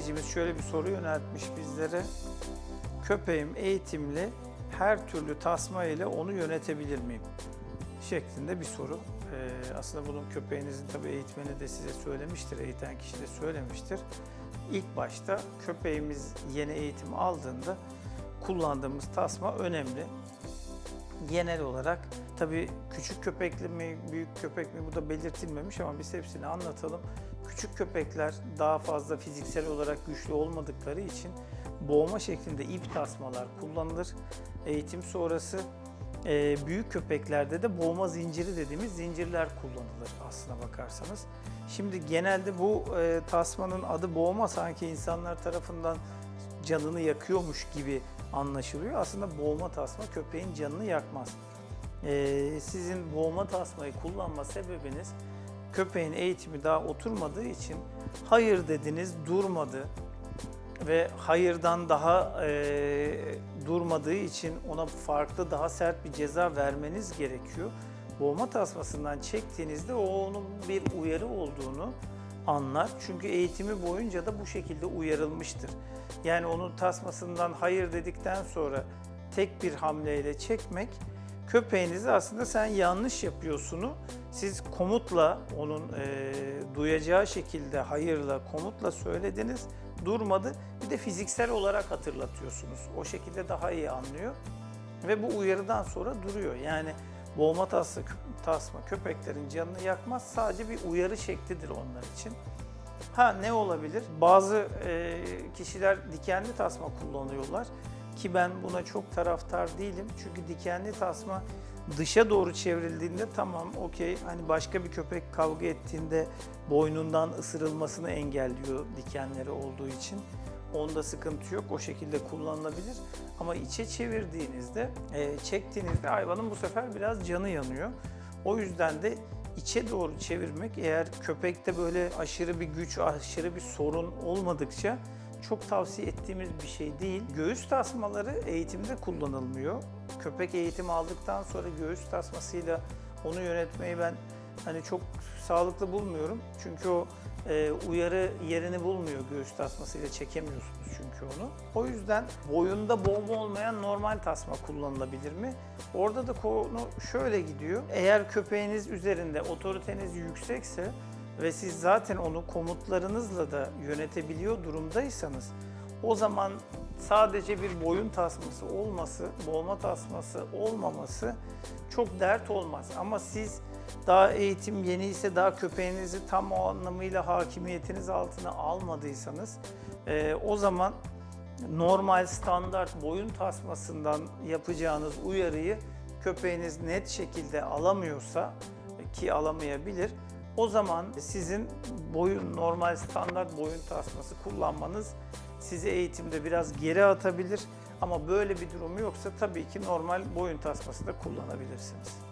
izleyicimiz şöyle bir soru yöneltmiş bizlere. Köpeğim eğitimli, her türlü tasma ile onu yönetebilir miyim? Şeklinde bir soru. Ee, aslında bunun köpeğinizin tabii eğitmeni de size söylemiştir, eğiten kişi de söylemiştir. İlk başta köpeğimiz yeni eğitim aldığında kullandığımız tasma önemli. Genel olarak tabii küçük köpekli mi, büyük köpek mi bu da belirtilmemiş ama biz hepsini anlatalım. Küçük köpekler daha fazla fiziksel olarak güçlü olmadıkları için boğma şeklinde ip tasmalar kullanılır. Eğitim sonrası e, büyük köpeklerde de boğma zinciri dediğimiz zincirler kullanılır aslına bakarsanız. Şimdi genelde bu e, tasmanın adı boğma sanki insanlar tarafından canını yakıyormuş gibi anlaşılıyor. Aslında boğma tasma köpeğin canını yakmaz. E, sizin boğma tasmayı kullanma sebebiniz köpeğin eğitimi daha oturmadığı için hayır dediniz durmadı ve hayırdan daha e, durmadığı için ona farklı daha sert bir ceza vermeniz gerekiyor. Boğma tasmasından çektiğinizde o onun bir uyarı olduğunu anlar. Çünkü eğitimi boyunca da bu şekilde uyarılmıştır. Yani onun tasmasından hayır dedikten sonra tek bir hamleyle çekmek köpeğinizi aslında sen yanlış yapıyorsunu siz komutla onun e, duyacağı şekilde hayırla komutla söylediniz durmadı bir de fiziksel olarak hatırlatıyorsunuz o şekilde daha iyi anlıyor ve bu uyarıdan sonra duruyor yani boğma tasma, tasma köpeklerin canını yakmaz sadece bir uyarı şeklidir onlar için. Ha ne olabilir? Bazı e, kişiler dikenli tasma kullanıyorlar ki ben buna çok taraftar değilim. Çünkü dikenli tasma dışa doğru çevrildiğinde tamam okey hani başka bir köpek kavga ettiğinde boynundan ısırılmasını engelliyor dikenleri olduğu için. Onda sıkıntı yok. O şekilde kullanılabilir. Ama içe çevirdiğinizde, e, çektiğinizde hayvanın bu sefer biraz canı yanıyor. O yüzden de içe doğru çevirmek eğer köpekte böyle aşırı bir güç, aşırı bir sorun olmadıkça çok tavsiye ettiğimiz bir şey değil. Göğüs tasmaları eğitimde kullanılmıyor. Köpek eğitimi aldıktan sonra göğüs tasmasıyla onu yönetmeyi ben hani çok sağlıklı bulmuyorum. Çünkü o e, uyarı yerini bulmuyor göğüs tasmasıyla çekemiyorsunuz çünkü onu. O yüzden boyunda boğma olmayan normal tasma kullanılabilir mi? Orada da konu şöyle gidiyor. Eğer köpeğiniz üzerinde otoriteniz yüksekse ve siz zaten onu komutlarınızla da yönetebiliyor durumdaysanız o zaman sadece bir boyun tasması olması, boğma tasması olmaması çok dert olmaz. Ama siz daha eğitim yeni ise daha köpeğinizi tam o anlamıyla hakimiyetiniz altına almadıysanız e, o zaman normal standart boyun tasmasından yapacağınız uyarıyı köpeğiniz net şekilde alamıyorsa ki alamayabilir o zaman sizin boyun normal standart boyun tasması kullanmanız sizi eğitimde biraz geri atabilir. Ama böyle bir durum yoksa tabii ki normal boyun tasması da kullanabilirsiniz.